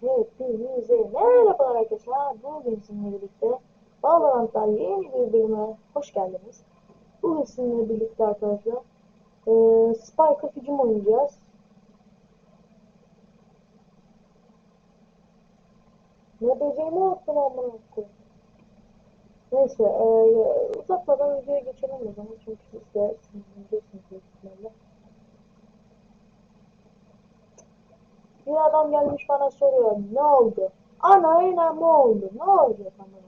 Hepinize merhabalar arkadaşlar. Bugün sizinle birlikte Valorant'ta yeni bir bölüme hoş geldiniz. Bugün sizinle birlikte arkadaşlar eee Spike'a hücum oynayacağız. Ne diyeceğimi unuttum amına koyayım. Neyse, eee uzatmadan videoya geçelim o zaman çünkü siz de sinirleniyorsunuz büyük ihtimalle. Bir adam gelmiş bana soruyor ne oldu? Ana yine ne oldu? Ne olacak amına?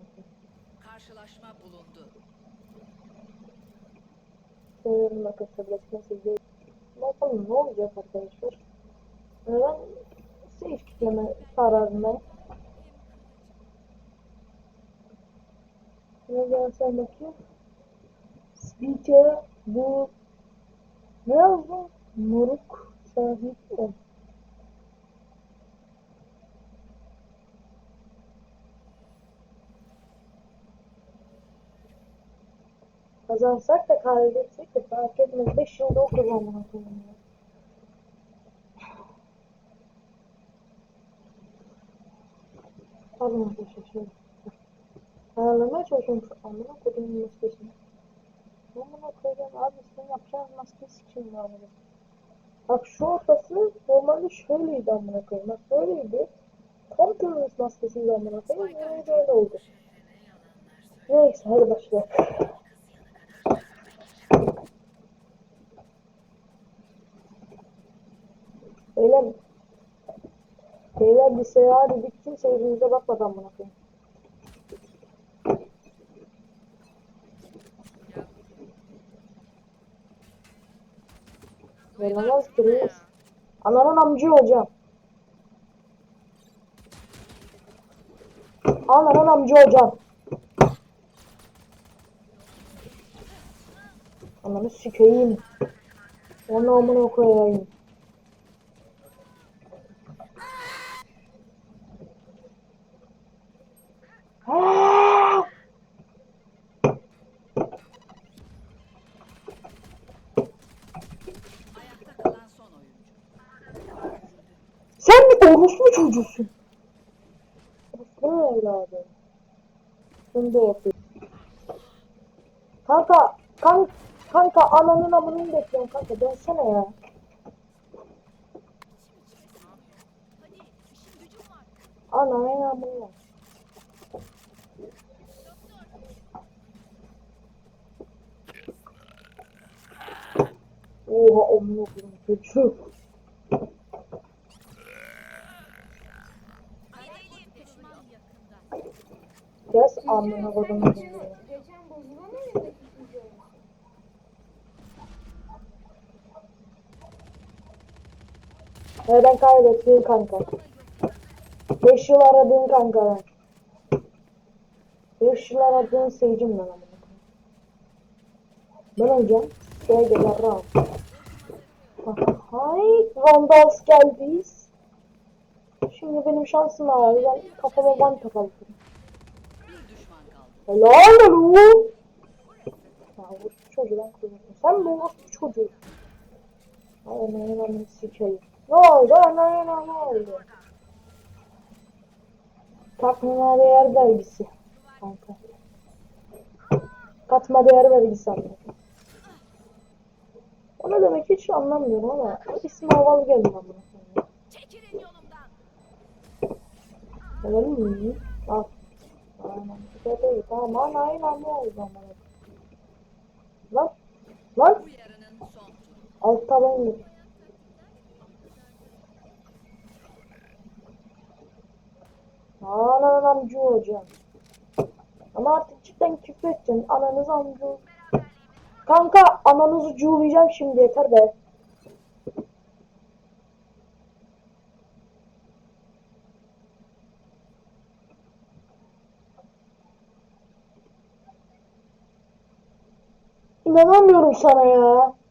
Karşılaşma bulundu. Seviyorum arkadaşlar resmen sizde. Bakalım ne olacak arkadaşlar. Ben sage kitleme kararındayım. Ne gelsen bakayım. Speaker bu ne yazdı? Moruk sahip ol. Kazansak da kaybetsek de fark etmez. 5 yılda o ya. Pardon arkadaşlar şöyle. Ayarlamaya çalışıyorum şu amına koyduğum maskesini. Amına koyacağım abi senin yapacağın maske sikeyim ya bunu. Bak şu ortası normalde şöyleydi amına koyayım. Bak böyleydi. Tam kırmızı maskesiydi amına koyayım. Böyle oldu. Neyse hadi başlayalım. Beyler, beyler bir seyahat bitsin seyircimize bakmadan buna koyayım. Vermemez reis. Ananın amcı hocam. Ananın amcı hocam. Ananı sikeyim. Onu amına koyayım. Sen bir orospu çocuğusun. Orospu evladı. Bunu da yapıyor. Kanka, kan, kanka ananın amını bekliyorum kanka dönsene ya. Ananın amını. Oha amına koyayım çocuk. Kes amına koyayım. Geçen bozulamıyor oyun. Neden kaybettin kanka? 5 yıl aradığın kanka ben. 5 yıl aradığın seyircim ben koyayım. Ben hocam. Gel gel rahat. Hay, Vandals geldi. Şimdi benim şansım var. Ben kafama ban takalım. Helal lan. Ya bu çocuğu ben koyuyorum. Sen bu nasıl çocuğu? Ay anayı ben sikeyim. Ne oldu anayı ne oldu? Katma değer vergisi. Kanka. Katma değer vergisi anladım. O ne demek hiç anlamıyorum ama ismi havalı geldi bana. bunu. Çekilin yolumdan. Öyle mi? Al. Aynen. Güzel değil. Tamam anayı ne oldu ama. Lan. Lan. Altta ben gir. Anan amca hocam. Ama artık cidden küfür edeceğim. Ananız amca. Kanka ananızı cuğulayacağım şimdi yeter be. İnanamıyorum sana ya.